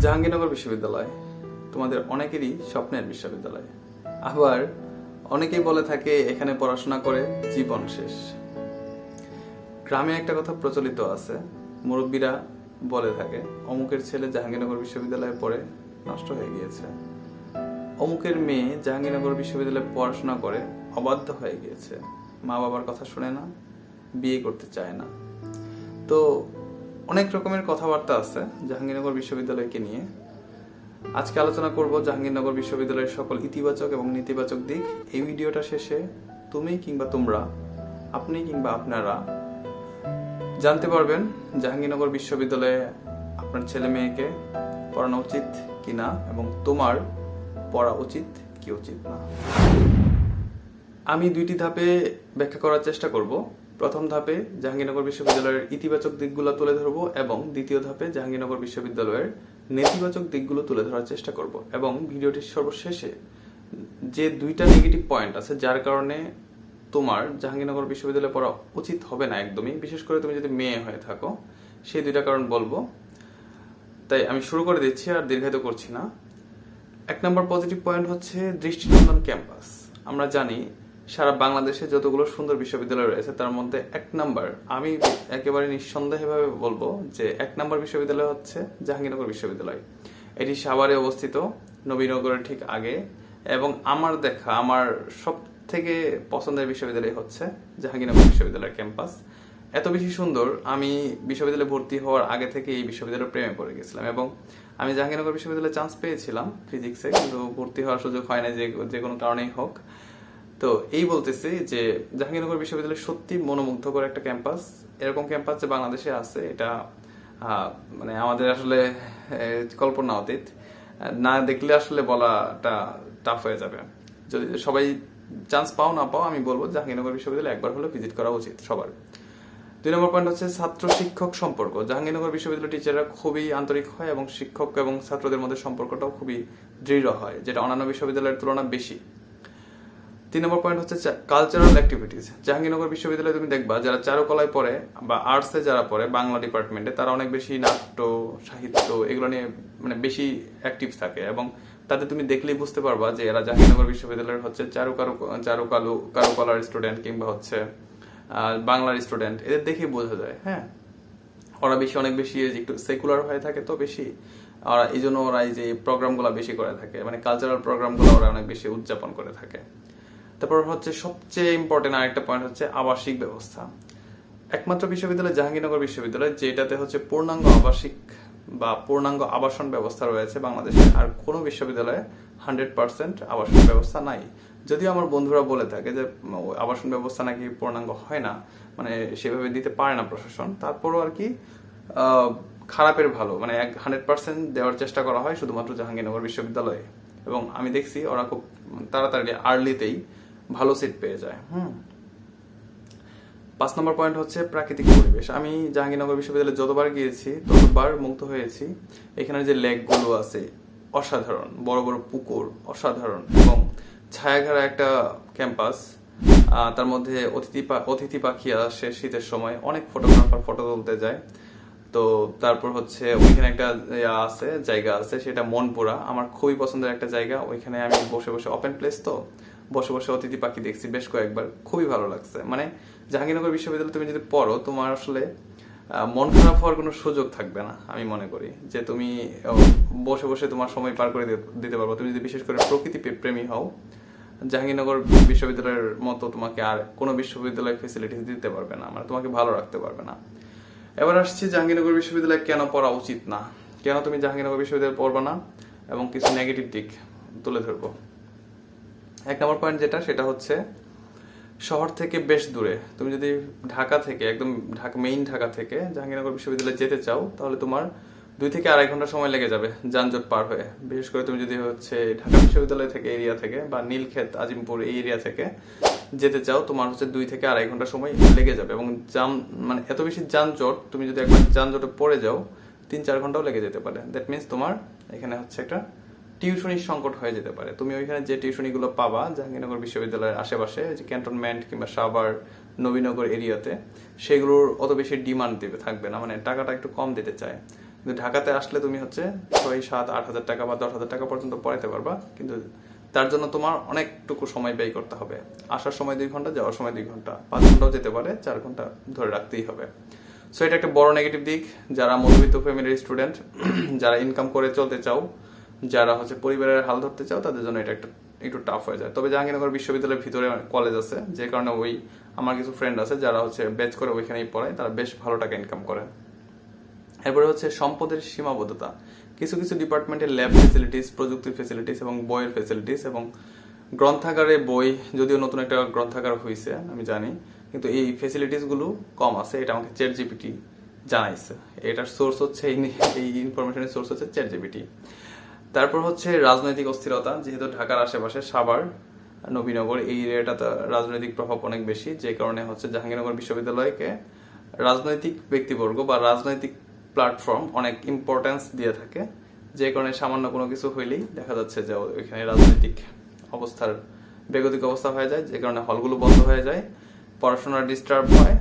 জাহাঙ্গীরনগর বিশ্ববিদ্যালয় তোমাদের অনেকেরই স্বপ্নের বিশ্ববিদ্যালয়। আবার অনেকেই বলে থাকে, এখানে পড়াশোনা করে জীবন শেষ। গ্রামে একটা কথা প্রচলিত আছে, মুরব্বীরা বলে থাকে, অমুকের ছেলে জাহাঙ্গীরনগর বিশ্ববিদ্যালয়ে পড়ে নষ্ট হয়ে গিয়েছে। অমুকের মেয়ে জাহাঙ্গীরনগর বিশ্ববিদ্যালয়ে পড়াশোনা করে অবাধ্য হয়ে গিয়েছে। মা বাবার কথা শুনে না, বিয়ে করতে চায় না। তো অনেক রকমের কথাবার্তা আছে জাহাঙ্গীরনগর বিশ্ববিদ্যালয়কে নিয়ে। আজকে আলোচনা করব জাহাঙ্গীরনগর বিশ্ববিদ্যালয়ের সকল ইতিবাচক এবং নেতিবাচক দিক। এই ভিডিওটা শেষে তুমি কিংবা তোমরা, আপনি কিংবা আপনারা জানতে পারবেন জাহাঙ্গীরনগর বিশ্ববিদ্যালয়ে আপনার ছেলে মেয়েকে পড়ানো উচিত কি না এবং তোমার পড়া উচিত কি উচিত না। আমি দুইটি ধাপে ব্যাখ্যা করার চেষ্টা করব। প্রথম ধাপে জাহাঙ্গীরনগর বিশ্ববিদ্যালয়ের ইতিবাচক দিকগুলো তুলে ধরব এবং দ্বিতীয় ধাপে জাহাঙ্গীরনগর বিশ্ববিদ্যালয়ের নেতিবাচক দিকগুলো তুলে ধরার চেষ্টা করব এবং ভিডিওটির সর্বশেষে যে দুইটা নেগেটিভ পয়েন্ট আছে, যার কারণে তোমার জাহাঙ্গীরনগর বিশ্ববিদ্যালয়ে পড়া উচিত হবে না একদমই। বিশেষ করে তুমি যদি মেয়ে হয়ে থাকো, সেই দুইটা কারণ বলব। তাই আমি শুরু করে দিচ্ছি আর দীর্ঘায়িত করছি না। এক নম্বর পজিটিভ পয়েন্ট হচ্ছে দৃষ্টিনন্দন ক্যাম্পাস আমরা জানি সারা বাংলাদেশে যতগুলো সুন্দর বিশ্ববিদ্যালয় রয়েছে, তার মধ্যে এক নাম্বার, আমি একেবারে নিঃসন্দেহভাবে বলব যে এক নাম্বার বিশ্ববিদ্যালয় হচ্ছে জাহাঙ্গীরনগর বিশ্ববিদ্যালয়। এটি সাভারে অবস্থিত, নবীনগরের ঠিক আগে, এবং আমার দেখা, আমার সব থেকে পছন্দের বিশ্ববিদ্যালয় হচ্ছে জাহাঙ্গীরনগর বিশ্ববিদ্যালয়ের ক্যাম্পাস। এত বেশি সুন্দর, আমি বিশ্ববিদ্যালয়ে ভর্তি হওয়ার আগে থেকে এই বিশ্ববিদ্যালয়ের প্রেমে পড়ে গেছিলাম, এবং আমি জাহাঙ্গীরনগর বিশ্ববিদ্যালয়ে চান্স পেয়েছিলাম ফিজিক্সে কিন্তু ভর্তি হওয়ার সুযোগ হয় না যে যে কোনো কারণেই হোক। তো এই বলতেছি যে জাহাঙ্গীরনগর বিশ্ববিদ্যালয় সত্যি মনোমুগ্ধকর একটা ক্যাম্পাস। এরকম ক্যাম্পাস যে বাংলাদেশে আছে, এটা মানে আমাদের আসলে কল্পনা অতীত। না দেখলে আসলে বলাটা টাফ হয়ে যাবে। যদি সবাই চান্স পাও, না পাও, আমি বলব জাহাঙ্গীরনগর বিশ্ববিদ্যালয় একবার হলেও ভিজিট করা উচিত সবার। দুই নম্বর পয়েন্ট হচ্ছে ছাত্র শিক্ষক সম্পর্ক। জাহাঙ্গীরনগর বিশ্ববিদ্যালয়ের টিচাররা খুবই আন্তরিক হয় এবং শিক্ষক এবং ছাত্রদের মধ্যে সম্পর্কটাও খুবই দৃঢ় হয়, যেটা অন্যান্য বিশ্ববিদ্যালয়ের তুলনায় বেশি। তিন নম্বর পয়েন্ট হচ্ছে কালচারাল অ্যাক্টিভিটিস জাহাঙ্গীরনগর বিশ্ববিদ্যালয়ে তুমি দেখবা, যারা চারুকলায় পড়ে বা আর্টসে যারা পড়ে, বাংলা ডিপার্টমেন্টে তারা অনেক বেশি নাট্য, সাহিত্য এগুলো নিয়ে মানে বেশি অ্যাক্টিভ থাকে এবং তাদের তুমি দেখলেই বুঝতে পারবা যে এরা জাহাঙ্গীরনগর বিশ্ববিদ্যালয়ের হচ্ছে চারু কারু চারু কালু কারুকলার স্টুডেন্ট কিংবা হচ্ছে বাংলার স্টুডেন্ট এদের দেখেই বোঝা যায় হ্যাঁ? ওরা বেশি, অনেক বেশি একটু সেকুলার হয়ে থাকে তো বেশি ওরা এই জন্য ওরা এই যে প্রোগ্রামগুলো বেশি করে থাকে মানে কালচারাল প্রোগ্রামগুলো ওরা অনেক বেশি উদযাপন করে থাকে। তারপর হচ্ছে সবচেয়ে ইম্পর্টেন্ট আরেকটা পয়েন্ট হচ্ছে আবাসিক ব্যবস্থা। একমাত্র বিশ্ববিদ্যালয় জাহাঙ্গীরনগর বিশ্ববিদ্যালয়, যেটাতে হচ্ছে পূর্ণাঙ্গ আবাসিক বা পূর্ণাঙ্গ আবাসন ব্যবস্থা রয়েছে বাংলাদেশে, আর কোনো বিশ্ববিদ্যালয়ে হান্ড্রেড পার্সেন্ট আবাসন ব্যবস্থা নাই। যদিও আমার বন্ধুরা বলে থাকে যে, আবাসন ব্যবস্থা নাকি পূর্ণাঙ্গ হয় না মানে সেভাবে দিতে পারে না প্রশাসন। তারপরও আর কি খারাপের ভালো মানে এক হান্ড্রেড পার্সেন্ট দেওয়ার চেষ্টা করা হয় শুধুমাত্র জাহাঙ্গীরনগর বিশ্ববিদ্যালয়ে। এবং আমি দেখছি ওরা খুব তাড়াতাড়ি আর্লিতেই ভালো সিট পেয়ে যায়, হুম। পাঁচ নম্বর পয়েন্ট হচ্ছে প্রাকৃতিক পরিবেশ। আমি জাহাঙ্গীরনগর বিশ্ববিদ্যালয়ে যতবার গিয়েছি, ততবার মুগ্ধ হয়েছি। এখানে যে লেকগুলো আছে, অসাধারণ। বড় বড় পুকুর, অসাধারণ। এবং ছায়াঘেরা একটা ক্যাম্পাস তার মধ্যে অতিথি অতিথি পাখি আসে শীতের সময়। অনেক ফটোগ্রাফার ফটো তুলতে যায়। তো তারপর হচ্ছে ওইখানে একটা আছে, জায়গা আছে, সেটা মনপুরা। আমার খুবই পছন্দের একটা জায়গা। ওইখানে আমি বসে বসে ওপেন প্লেস তো। বসে বসে অতিথি পাখি দেখছি বেশ কয়েকবার। খুবই ভালো লাগছে। মানে জাহাঙ্গীরনগর বিশ্ববিদ্যালয়ে তুমি যদি পড়ো, তোমার আসলে মন খারাপ হওয়ার কোনো সুযোগ থাকবে না, আমি মনে করি। যে তুমি বসে বসে তোমার সময় পার করে দিতে- দিতে পারব। তুমি যদি বিশেষ করে প্রকৃতি প্রেমী হও, জাহাঙ্গীরনগর বিশ্ববিদ্যালয়ের মতো তোমাকে আর কোনো বিশ্ববিদ্যালয় ফেসিলিটিস দিতে পারবে না। মানে তোমাকে ভালো রাখতে পারবে না। এবার আসছি জাহাঙ্গীরনগর বিশ্ববিদ্যালয়ে কেন পড়া উচিত না? কেন তুমি জাহাঙ্গীরনগর বিশ্ববিদ্যালয়ে পড়বা না? এবং কিছু নেগেটিভ দিক তুলে ধরব। এক নম্বর পয়েন্ট যেটা, সেটা হচ্ছে শহর থেকে বেশ দূরে। তুমি যদি ঢাকা থেকে, একদম ঢাকা মেইন ঢাকা থেকে জাহাঙ্গীরনগর বিশ্ববিদ্যালয়ে যেতে চাও, তাহলে তোমার দুই থেকে আড়াই ঘণ্টা সময় লেগে যাবে যানজট পার হয়ে। বিশেষ করে তুমি যদি হচ্ছে ঢাকা বিশ্ববিদ্যালয় থেকে এরিয়া থেকে বা নীলক্ষেত, আজিমপুর এই এরিয়া থেকে যেতে চাও, তোমার হচ্ছে দুই থেকে আড়াই ঘণ্টা সময় লেগে যাবে এবং জাম মানে এত বেশি যানজট, তুমি যদি একবার যানজটে পড়ে যাও, তিন চার ঘন্টাও লেগে যেতে পারে। দ্যাট মিনস তোমার এখানে হচ্ছে একটা টিউশনির সংকট হয়ে যেতে পারে। তুমি ওইখানে যে টিউশনিগুলো পাবা, জাহাঙ্গীরনগর বিশ্ববিদ্যালয়ের আশেপাশে, যে ক্যান্টনমেন্ট কিংবা সাভার, নবীনগর এরিয়াতে, সেগুলোর অত বেশি ডিমান্ড দিবে, থাকবে না। মানে টাকাটা একটু কম দিতে চায়। কিন্তু ঢাকাতে আসলে তুমি হচ্ছে ছয়, সাত, আট হাজার টাকা বা দশ হাজার টাকা পর্যন্ত পড়াইতে পারবা, কিন্তু তার জন্য তোমার অনেকটুকু সময় ব্যয় করতে হবে। আসার সময় দুই ঘণ্টা, যাওয়ার সময় দুই ঘণ্টা, পাঁচ ঘন্টাও যেতে পারে, চার ঘণ্টা ধরে রাখতেই হবে। সো এটা একটা বড় নেগেটিভ দিক। যারা মধ্যবিত্ত ফ্যামিলির স্টুডেন্ট যারা ইনকাম করে চলতে চাও, যারা হচ্ছে পরিবারের হাল ধরতে চাও, তাদের জন্য এটা একটা, একটু টাফ হয়ে যায়। তবে জাহাঙ্গীরনগর বিশ্ববিদ্যালয়ের ভিতরে কলেজ আছে, যে কারণে ওই আমার কিছু ফ্রেন্ড আছে, যারা হচ্ছে বেচ করে ওইখানেই পড়ায়, তারা বেশ ভালো টাকা ইনকাম করে। এরপরে হচ্ছে সম্পদের সীমাবদ্ধতা। কিছু কিছু ডিপার্টমেন্টের ল্যাব ফেসিলিটিস প্রযুক্তির ফেসিলিটিস এবং বইয়ের ফেসিলিটিস এবং গ্রন্থাগারে বই, যদিও নতুন একটা গ্রন্থাগার হয়েছে আমি জানি, কিন্তু এই ফেসিলিটিসগুলো কম আছে, এটা আমাকে চ্যাট জিপিটি জানাইছে। এটার সোর্স হচ্ছে, এই ইনফরমেশনের সোর্স হচ্ছে চ্যাট জিপিটি তারপর হচ্ছে রাজনৈতিক অস্থিরতা, যেহেতু ঢাকার আশেপাশে সাভার, নবীনগর, এই এরিয়াটাতে রাজনৈতিক প্রভাব অনেক বেশি, যে কারণে হচ্ছে জাহাঙ্গীরনগর বিশ্ববিদ্যালয়কে রাজনৈতিক ব্যক্তিবর্গ বা রাজনৈতিক প্ল্যাটফর্ম অনেক ইম্পর্টেন্স দিয়ে থাকে। যে কারণে সামান্য কোনো কিছু হইলেই দেখা যাচ্ছে যে ওইখানে রাজনৈতিক অবস্থার বেগতিক অবস্থা হয়ে যায়, যে কারণে হলগুলো বন্ধ হয়ে যায় পড়াশোনার ডিস্টার্ব হয়।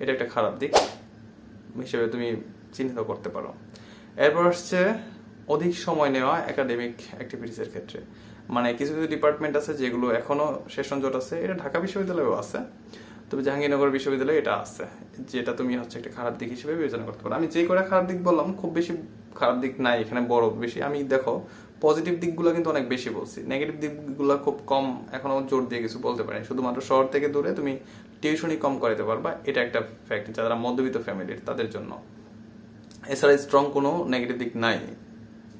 এটা একটা খারাপ দিক হিসেবে তুমি চিহ্নিত করতে পারো। এরপর হচ্ছে অধিক সময় নেওয়া একাডেমিক অ্যাক্টিভিটিসের ক্ষেত্রে। মানে কিছু কিছু ডিপার্টমেন্ট আছে যেগুলো এখনও সেশন জট আছে, এটা ঢাকা বিশ্ববিদ্যালয়েও আছে, তবে জাহাঙ্গীরনগর বিশ্ববিদ্যালয়ে এটা আছে। যেটা তুমি হচ্ছে একটা খারাপ দিক হিসেবে বিবেচনা করতে পারো। আমি যে করে খারাপ দিক বললাম, খুব বেশি খারাপ দিক নাই, এখানে বড় বেশি। আমি দেখো পজিটিভ দিকগুলো কিন্তু অনেক বেশি বলছি। নেগেটিভ দিকগুলো খুব কম, এখনও জোর দিয়ে কিছু বলতে পারি শুধুমাত্র শহর থেকে দূরে তুমি টিউশনই কম করাতে পারবা। এটা একটা ফ্যাক্ট যারা মধ্যবিত্ত ফ্যামিলির তাদের জন্য। এছাড়া স্ট্রং কোনো নেগেটিভ দিক নাই।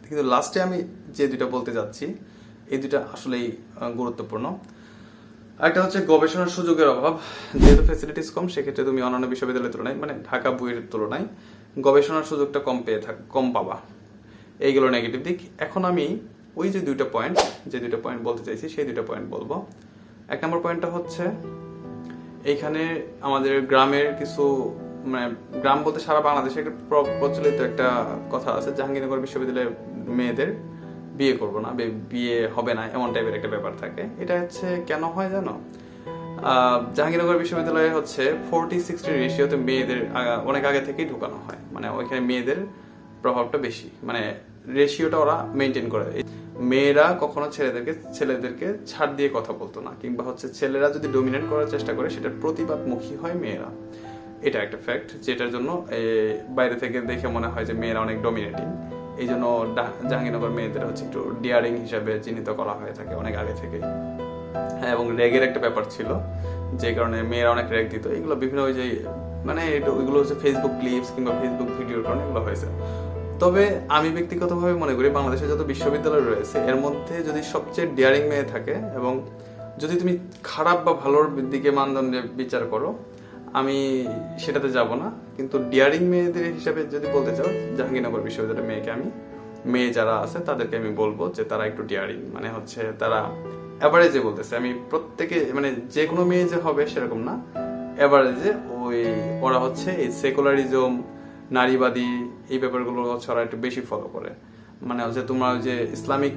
কিন্তু লাস্টে আমি যে দুইটা বলতে যাচ্ছি, এই দুইটা আসলেই গুরুত্বপূর্ণ। একটা হচ্ছে গবেষণার সুযোগের অভাব। যেহেতু ফেসিলিটিস কম, সেক্ষেত্রে তুমি অন্যান্য বিশ্ববিদ্যালয়ের তুলনায় মানে ঢাকা বইয়ের তুলনায় গবেষণার সুযোগটা কম পেয়ে থাক কম পাবা। এইগুলো নেগেটিভ দিক। এখন আমি ওই যে দুইটা পয়েন্ট যে দুইটা পয়েন্ট বলতে চাইছি, সেই দুইটা পয়েন্ট বলব। এক নম্বর পয়েন্টটা হচ্ছে, এইখানে আমাদের গ্রামের কিছু মানে গ্রাম বলতে সারা বাংলাদেশে একটা প্র- প্রচলিত একটা কথা আছে, জাহাঙ্গীরনগর বিশ্ববিদ্যালয়ের মেয়েদের। বিয়ে করব না বিয়ে হবে না, এমন টাইপের একটা ব্যাপার থাকে। এটা হচ্ছে কেন হয় জানো? জাহাঙ্গীরনগর বিশ্ববিদ্যালয়ে হচ্ছে ফোরটি সিক্সটি রেশিওতে মেয়েদের অনেক আগে থেকেই ঢুকানো হয়। মানে ওইখানে মেয়েদের প্রভাবটা বেশি। মানে রেশিওটা ওরা মেনটেন করে মেয়েরা কখনো ছেলেদেরকে ছেলেদেরকে ছাড় দিয়ে কথা বলতো না, কিংবা হচ্ছে ছেলেরা যদি ডোমিনেট করার চেষ্টা করে, সেটার প্রতিবাদমুখী হয় মেয়েরা। এটা একটা ফ্যাক্ট যেটার জন্য বাইরে থেকে দেখে মনে হয় যে মেয়েরা অনেক ডোমিনেটিং এই জন্য জাহাঙ্গীরনগর মেয়েদের হচ্ছে একটু ডিয়ারিং হিসাবে চিহ্নিত করা হয়ে থাকে অনেক আগে থেকে হ্যাঁ এবং র্যাগের একটা ব্যাপার ছিল, যে কারণে মেয়েরা অনেক র্যাগ দিত। এগুলো বিভিন্ন ওই যে মানে এগুলো হচ্ছে ফেসবুক ক্লিপস কিংবা ফেসবুক ভিডিওর কারণে এগুলো হয়েছে। তবে আমি ব্যক্তিগতভাবে মনে করি বাংলাদেশে যত বিশ্ববিদ্যালয় রয়েছে, এর মধ্যে যদি সবচেয়ে ডিয়ারিং মেয়ে থাকে এবং যদি তুমি খারাপ বা ভালোর দিকে মানদণ্ডে বিচার করো আমি সেটাতে যাব না। কিন্তু ডিয়ারিং মেয়েদের হিসাবে যদি বলতে চাও, জাহাঙ্গীরনগর বিশ্ববিদ্যালয়ের মেয়েকে আমি, মেয়ে যারা আছে তাদেরকে আমি বলব যে তারা একটু ডিয়ারিং মানে হচ্ছে তারা অ্যাভারেজে বলতেছে। আমি প্রত্যেকে মানে যে কোনো মেয়ে যে হবে সেরকম না অ্যাভারেজে ওই, ওরা হচ্ছে এই সেকুলারিজম নারীবাদী এই ব্যাপারগুলো হচ্ছে ওরা একটু বেশি ফলো করে। মানে হচ্ছে তোমরা যে ইসলামিক,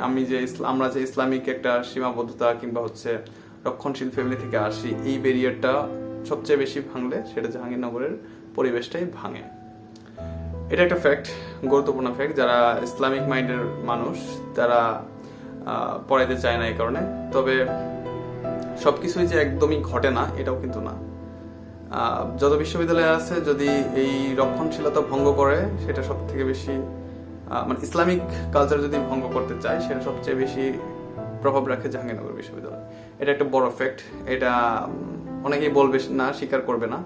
আমি যে ইসলা- আমরা যে ইসলামিক একটা সীমাবদ্ধতা কিংবা হচ্ছে রক্ষণশীল ফ্যামিলি থেকে আসি, এই ব্যারিয়ারটা সবচেয়ে বেশি ভাঙলে সেটা জাহাঙ্গীরনগরের পরিবেশটাই ভাঙে। এটা একটা ফ্যাক্ট গুরুত্বপূর্ণ ফ্যাক্ট যারা ইসলামিক মাইন্ডের মানুষ, তারা পড়াইতে চায় না এই কারণে। তবে সবকিছুই যে একদমই ঘটে না, এটাও কিন্তু না। যত বিশ্ববিদ্যালয় আছে, যদি এই রক্ষণশীলতা ভঙ্গ করে, সেটা সব থেকে বেশি মানে ইসলামিক কালচার যদি ভঙ্গ করতে চায়, সেটা সবচেয়ে বেশি প্রভাব রাখে জাহাঙ্গীরনগর বিশ্ববিদ্যালয়। এটা একটা বড় ফ্যাক্ট এটা অনেকেই বলবে না, স্বীকার করবে না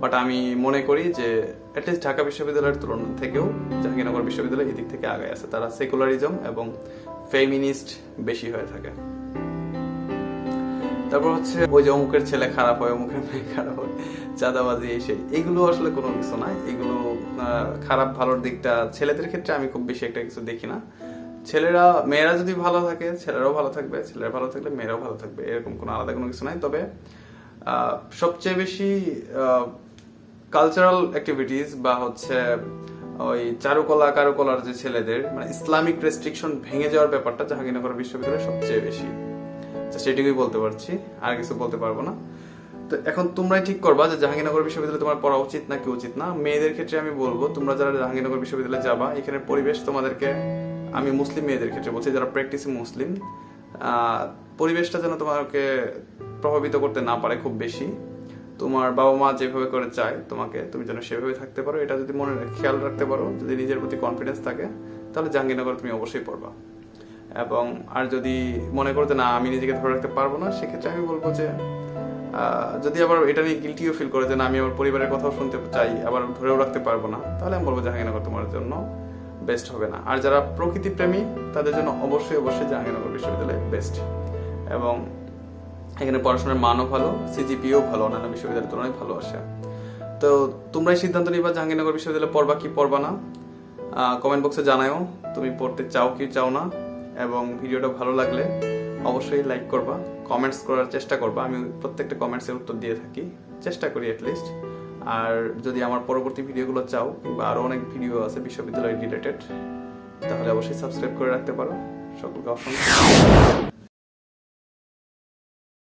বাট আমি মনে করি যে অ্যাটলিস্ট ঢাকা বিশ্ববিদ্যালয়ের তুলনা থেকেও জাহাঙ্গীরনগর বিশ্ববিদ্যালয় এদিক থেকে আগে আছে। তারা সেকুলারিজম এবং ফেমিনিস্ট বেশি হয়ে থাকে। তারপর হচ্ছে ওই যে অমুকের ছেলে খারাপ হয়, অমুকের মেয়ে খারাপ হয়, চাঁদাবাজি, এই সেই। এগুলো আসলে কোনো কিছু না। এগুলো খারাপ ভালোর দিকটা ছেলেদের ক্ষেত্রে আমি খুব বেশি একটা কিছু দেখি না। ছেলেরা, মেয়েরা যদি ভালো থাকে, ছেলেরাও ভালো থাকবে। ছেলেরা ভালো থাকলে মেয়েরাও ভালো থাকবে। এরকম কোনো আলাদা কোনো কিছু নাই। তবে সবচেয়ে বেশি কালচারাল অ্যাক্টিভিটিস বা হচ্ছে ওই চারুকলা, কারুকলার যে ছেলেদের মানে ইসলামিক রেস্ট্রিকশন ভেঙে যাওয়ার ব্যাপারটা জাহাঙ্গীরনগর বিশ্ববিদ্যালয়ে সবচেয়ে বেশি। সেটুকুই বলতে পারছি, আর কিছু বলতে পারব না। তো এখন তোমরাই ঠিক করবা যে জাহাঙ্গীরনগর বিশ্ববিদ্যালয়ে তোমার পড়া উচিত নাকি উচিত না। মেয়েদের ক্ষেত্রে আমি বলব, তোমরা যারা জাহাঙ্গীরনগর বিশ্ববিদ্যালয়ে যাবা, এখানে পরিবেশ তোমাদেরকে, আমি মুসলিম মেয়েদের ক্ষেত্রে বলছি, যারা প্র্যাকটিস মুসলিম পরিবেশটা যেন তোমাকে প্রভাবিত করতে না পারে খুব বেশি। তোমার বাবা মা যেভাবে করে চায়, তোমাকে তুমি যেন সেভাবে থাকতে পারো। এটা যদি মনে খেয়াল রাখতে পারো, যদি নিজের প্রতি কনফিডেন্স থাকে, তাহলে জাহাঙ্গীরনগর তুমি অবশ্যই পড়বা। এবং আর যদি মনে করো না, আমি নিজেকে ধরে রাখতে পারব না, সেক্ষেত্রে আমি বলব যে যদি আবার এটা নিয়ে গিলটিও ফিল করে যে, না, আমি আমার পরিবারের কথাও শুনতে চাই, আবার ধরেও রাখতে পারব না, তাহলে আমি বলব জাহাঙ্গীরনগর তোমার জন্য বেস্ট হবে না। আর যারা প্রকৃতি প্রেমী, তাদের জন্য অবশ্যই অবশ্যই জাহাঙ্গীরনগর বিশ্ববিদ্যালয় বেস্ট এবং এখানে পড়াশোনার মানও ভালো সিজিপিও ভালো অন্যান্য বিশ্ববিদ্যালয়ের তুলনায় ভালো আসে। তো তোমরাই সিদ্ধান্ত নিবা জাহাঙ্গীরনগর বিশ্ববিদ্যালয়ে পড়বা কি পড়বা না। কমেন্ট বক্সে জানাও তুমি পড়তে চাও কি চাও না, এবং ভিডিওটা ভালো লাগলে অবশ্যই লাইক করবা কমেন্টস করার চেষ্টা করবা, আমি প্রত্যেকটা কমেন্টসের উত্তর দিয়ে থাকি, চেষ্টা করি অ্যাটলিস্ট আর যদি আমার পরবর্তী ভিডিওগুলো চাও, কিংবা আরও অনেক ভিডিও আছে বিশ্ববিদ্যালয় রিলেটেড তাহলে অবশ্যই সাবস্ক্রাইব করে রাখতে পারো। সকলকে অসংখ্য।